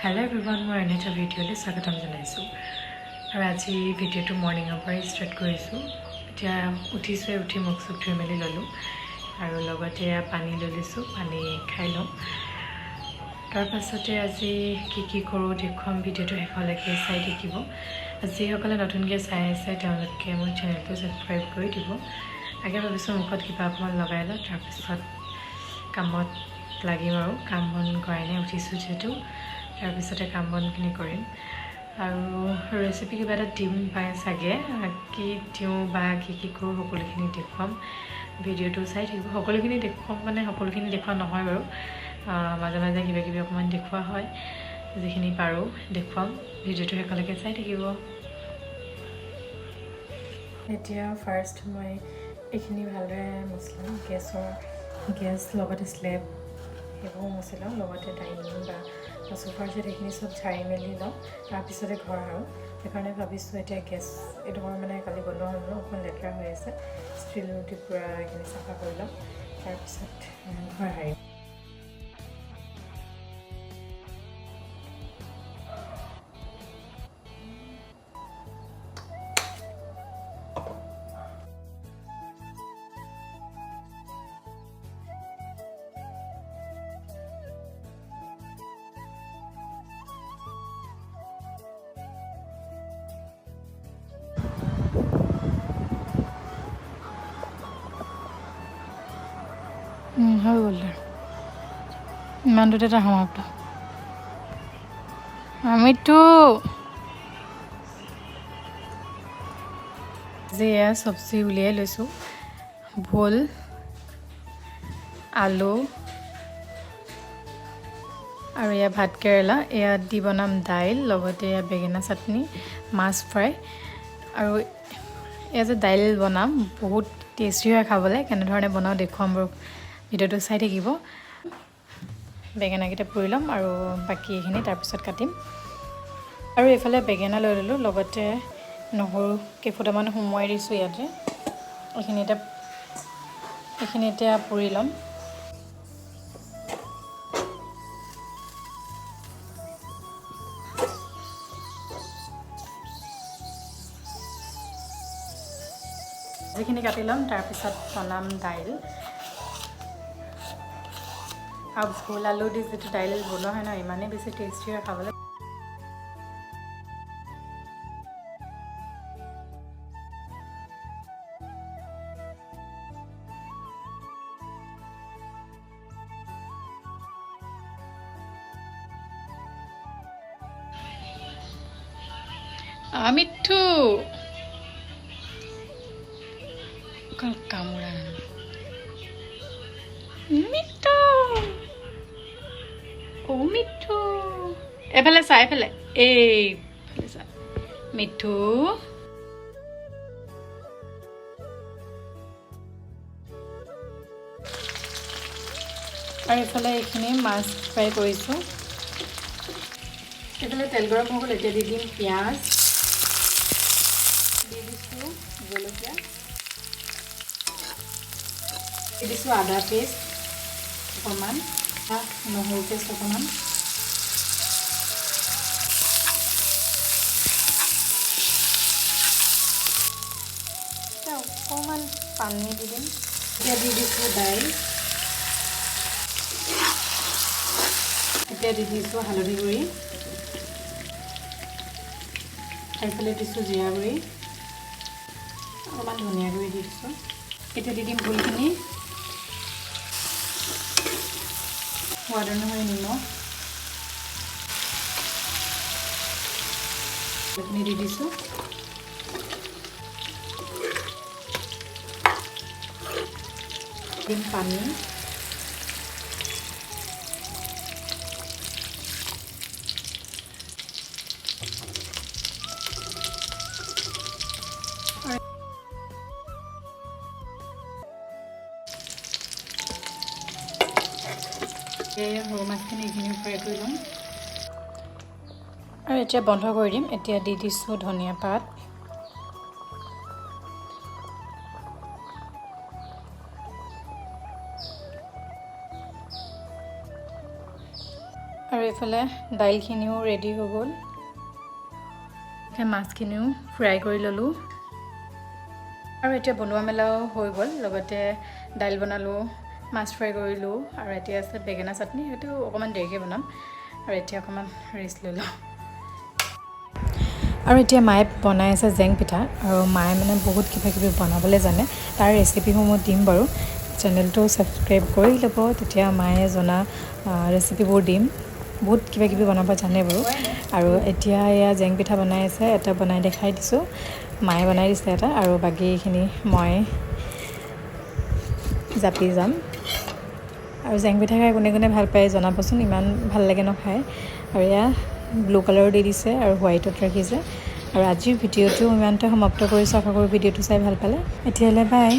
Hello' everyone মই এটা ভিডিঅ'লৈ স্বাগতম জনাইছোঁ আৰু আজি ভিডিঅ'টো মৰ্ণিঙৰ পৰাই ষ্টাৰ্ট কৰিছোঁ এতিয়া উঠিছোৱে উঠি মুখ চুখ ধুই মেলি ল'লোঁ আৰু লগতে পানী লৈ লৈছোঁ পানী খাই ল'ম তাৰপাছতে আজি কি কি কৰোঁ দেখুৱাম ভিডিঅ'টো শেষলৈকে চাই থাকিব যিসকলে নতুনকৈ চাই আছে তেওঁলোকে মোৰ চেনেলটো ছাবস্ক্ৰাইব কৰি দিব আগে ভাবিছোঁ মুখত কিবা অকণমান লগাই লওঁ তাৰপিছত কামত লাগিম আৰু কাম বন কৰাই নাই উঠিছোঁ যিহেতু তাৰপিছতে কাম বনখিনি কৰিম। আৰু ৰেচিপি কিবা এটা দিম পাই চাগে। কি দিওঁ বা কি কি কৰোঁ সকলোখিনি দেখুৱাম। ভিডিঅ'টো চাই থাকিব। সকলোখিনি দেখুৱাম মানে সকলোখিনি দেখুওৱা নহয় বাৰু। মাজে মাজে কিবা কিবি অকণমান দেখুওৱা হয়। যিখিনি পাৰোঁ দেখুৱাম। ভিডিঅ'টো শেষলৈকে চাই থাকিব। এতিয়া ফাৰ্ষ্ট মই এইখিনি ভালদৰে মচি ল'ম গেছৰ গেছ লগতে স্লেব সেইবোৰ মচি লওঁ লগতে ডাইনিং বা চোফাৰ ছেট এইখিনি চব ঝাৰি মেলি লওঁ তাৰপিছতে ঘৰ সাৰোঁ। সেইকাৰণে ভাবিছোঁ এতিয়া গেছ এইডোখৰ মানে কালি বনোৱা হ'ল অকণমান লেতেৰা হৈ আছে। ষ্টীল পূৰা এইখিনি চাফা কৰি লওঁ তাৰপিছত ঘৰ সাৰিম। হৈ গ'ল দে ইমানটোতে এটা সমাপ্ত আমিতো যে এয়া চব্জি উলিয়াই লৈছোঁ ভোল আলু আৰু এয়া ভাত কেৰেলা এয়া দি বনাম দাইল লগতে এয়া বেঙেনা চাটনি মাছ ফ্ৰাই আৰু এয়া যে দাইল বনাম বহুত টেষ্টি হয় খাবলৈ কেনেধৰণে বনাওঁ দেখুৱাম বাৰু ভিডিঅ'টো চাই থাকিব। বেঙেনাকেইটা পুৰি ল'ম আৰু বাকী এইখিনি তাৰপিছত কাটিম। আৰু এইফালে বেঙেনা লৈ ল'লোঁ, লগতে নহৰু কেইফুটামান সোমোৱাই দিছোঁ ইয়াতে। এইখিনি এতিয়া এইখিনি এতিয়া পুৰি ল'ম। যিখিনি কাটি ল'ম তাৰপিছত বনাম দাইল। ভোল আলু দি যিটো দাইল বনোৱা হয় ন ইমানেই বেছি টেষ্টি হয় খাবলৈ অকল কামোৰা মিঠু অ মিঠু। এফালে চা এফালে। চা। মিঠু। আৰু এইফালে এইখিনি মাছ ফ্ৰাই কৰিছোঁ। এইফালে তেল গৰম হৈ গ'ল, এতিয়া দি দিম পিঁয়াজ। দি দিছোঁ জলকীয়া। দি দিছোঁ আদা পেষ্ট অকণমান। নহৰু পেষ্ট অকণমান এতিয়া অকণমান পানী দি দিম এতিয়া দি দিছোঁ দাইল। এতিয়া দি দিছোঁ হালধি গুড়ি। এইফালে দিছোঁ জিৰা গুড়ি। অকণমান ধনিয়া গুড়ি দি দিছোঁ এতিয়া দি দিম ভুলখিনি। সোৱাদ অনুসৰি নিমখ এইখিনি দি দিছোঁ দিম পানী সৰু মাছখিনি এইখিনি ফ্ৰাই কৰি ল'ম আৰু এতিয়া বন্ধ কৰি দিম। এতিয়া দি দিছোঁ ধনিয়া পাত। আৰু এইফালে দাইলখিনিও ৰেডি হৈ গ'ল। এতিয়া মাছখিনিও ফ্ৰাই কৰি ল'লোঁ। আৰু এতিয়া বনোৱা মেলাও হৈ গ'ল। লগতে দাইল বনালোঁ। মাছ ফ্ৰাই কৰিলোঁ আৰু এতিয়া আছে বেঙেনা চাটনি সেইটো অকণমান দেৰিকৈ বনাম। আৰু এতিয়া অকণমান ৰেষ্ট লৈ লওঁ। আৰু এতিয়া মায়ে বনাই আছে জেং পিঠা আৰু মায়ে মানে বহুত কিবা কিবি বনাবলৈ জানে। তাৰ ৰেচিপিসমূহ দিম বাৰু। চেনেলটো ছাবস্ক্ৰাইব কৰি ল'ব তেতিয়া মায়ে জনা ৰেচিপিবোৰ দিম। বহুত কিবা কিবি বনাব জানে বাৰু। আৰু এতিয়া এয়া জেং পিঠা বনাই আছে এটা বনাই দেখাই দিছোঁ। মায়ে বনাই দিছে এটা আৰু বাকীখিনি মই জাপি যাম। আৰু জেংপিঠা খাই কোনে কোনে ভালো পায় জনাবচোন, ইমান ভালো লাগে ন খাই আৰু এয়া ব্লু কালাৰো দি দিছে আৰু হোৱাইটত ৰাখিছে। আৰু আজিৰ ভিডিঅ'টো ইমানতে সমাপ্ত কৰিছোঁ। আশা কৰোঁ ভিডিঅ'টো চাই ভালো পালে। এতিয়ালৈ বাই